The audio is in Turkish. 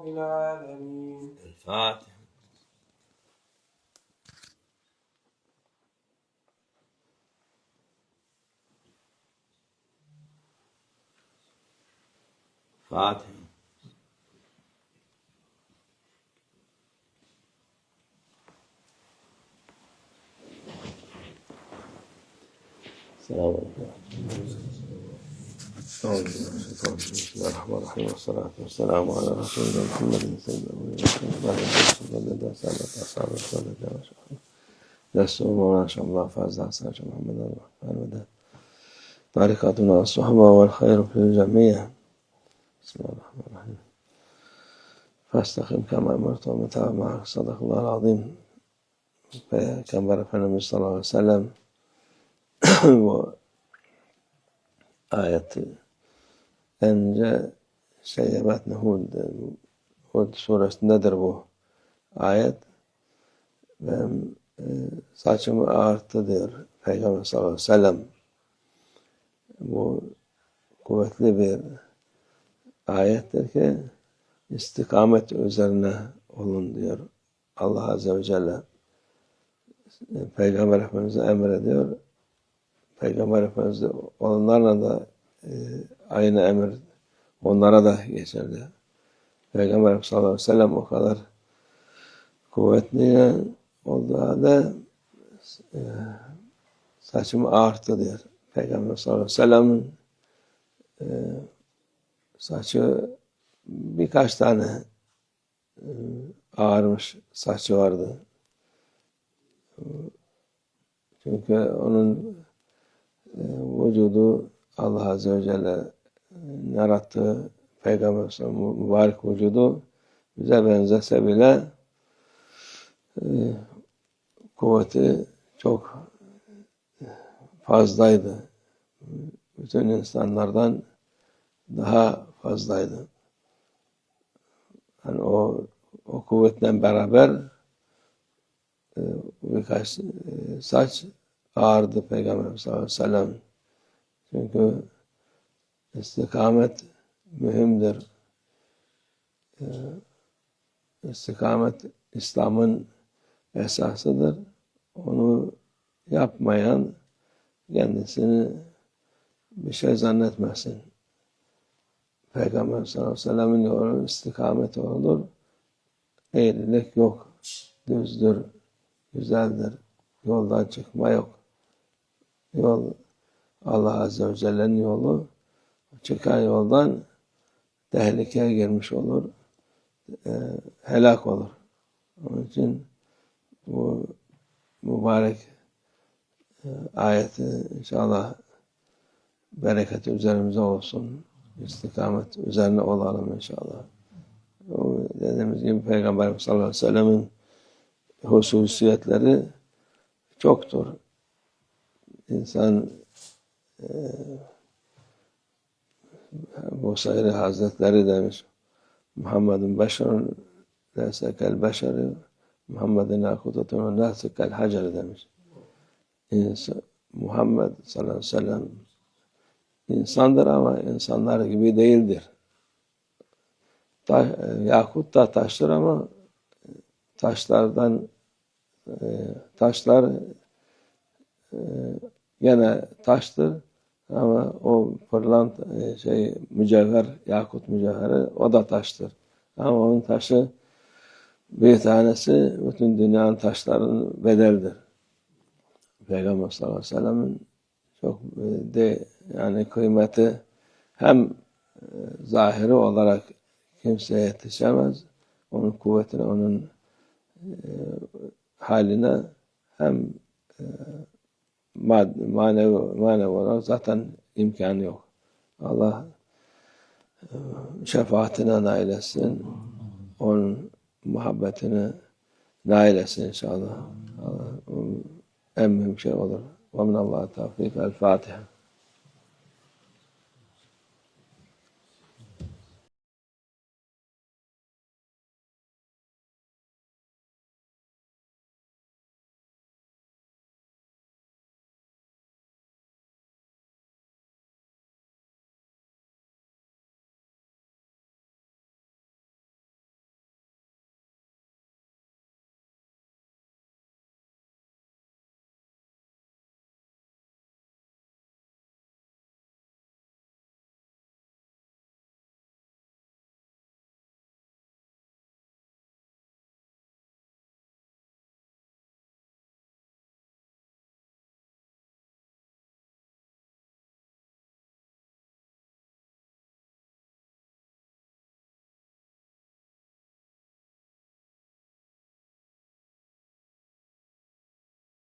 رب العالمين. الفاتحة. فاتحة. السلام عليكم. أعوذ بالله الله والصلاة والسلام على رسول الله محمد سيدنا محمد أصحاب رسول الله دستور مولانا شاء الله فاز حسن محمد الرحمن وده طريقتنا الصحبة والخير في الجميع بسم الله الرحمن الرحيم فاستقم كما أمرت ومتابع معك صدق الله العظيم Peygamber Efendimiz sallallahu aleyhi ve sellem bu ayeti. Önce Şeyyebat Hud Hud suresindedir bu ayet? Benim e, saçımı ağarttı diyor Peygamber sallallahu aleyhi ve sellem. Bu kuvvetli bir ayettir ki istikamet üzerine olun diyor Allah Azze ve Celle. Peygamber Efendimiz'e emrediyor. Peygamber Efendimiz de onlarla da e, aynı emir onlara da geçerli. Peygamber Efendimiz sallallahu aleyhi ve sellem o kadar kuvvetli olduğu halde e, saçımı ağarttı diyor. Peygamber sallallahu aleyhi ve sellem'in e, saçı birkaç tane e, ağarmış saçı vardı. Çünkü onun vücudu Allah Azze ve Celle yarattığı Peygamber mübarek vücudu bize benzese bile e, kuvveti çok fazlaydı. Bütün insanlardan daha fazlaydı. Yani o, o kuvvetle beraber e, birkaç e, saç ağırdı Peygamber sallallahu aleyhi ve sellem. Çünkü istikamet mühimdir. E, istikamet İslam'ın esasıdır. Onu yapmayan kendisini bir şey zannetmesin. Peygamber sallallahu aleyhi ve sellem'in yolu istikamet olur. Eğrilik yok. Düzdür güzeldir. Yoldan çıkma yok. Yol Allah Azze ve Celle'nin yolu. Çıkan yoldan tehlikeye girmiş olur. E, helak olur. Onun için bu mübarek e, ayeti inşallah bereketi üzerimize olsun. İstikamet üzerine olalım inşallah. O dediğimiz gibi Peygamber sallallahu aleyhi ve sellemin hususiyetleri çoktur. İnsan e, Busayri Hazretleri demiş Muhammed'in beşerun lesekel beşeri Muhammed'in akutatun lesekel haceri demiş. İnsan, Muhammed sallallahu aleyhi ve sellem insandır ama insanlar gibi değildir. Ta, yakut da taştır ama taşlardan e, taşlar e, gene taştır ama o pırlant e, şey mücevher yakut mücevheri o da taştır ama onun taşı bir tanesi bütün dünyanın taşlarının bedeldir. Peygamber sallallahu aleyhi ve sellem'in çok de yani kıymeti hem zahiri olarak kimseye yetişemez. Onun kuvvetine, onun haline hem manevi, manevi olarak zaten imkanı yok. Allah şefaatine nail etsin. Onun muhabbetine nail etsin inşallah. Allah, en mühim şey olur. Minallah tevfik. El Fatiha.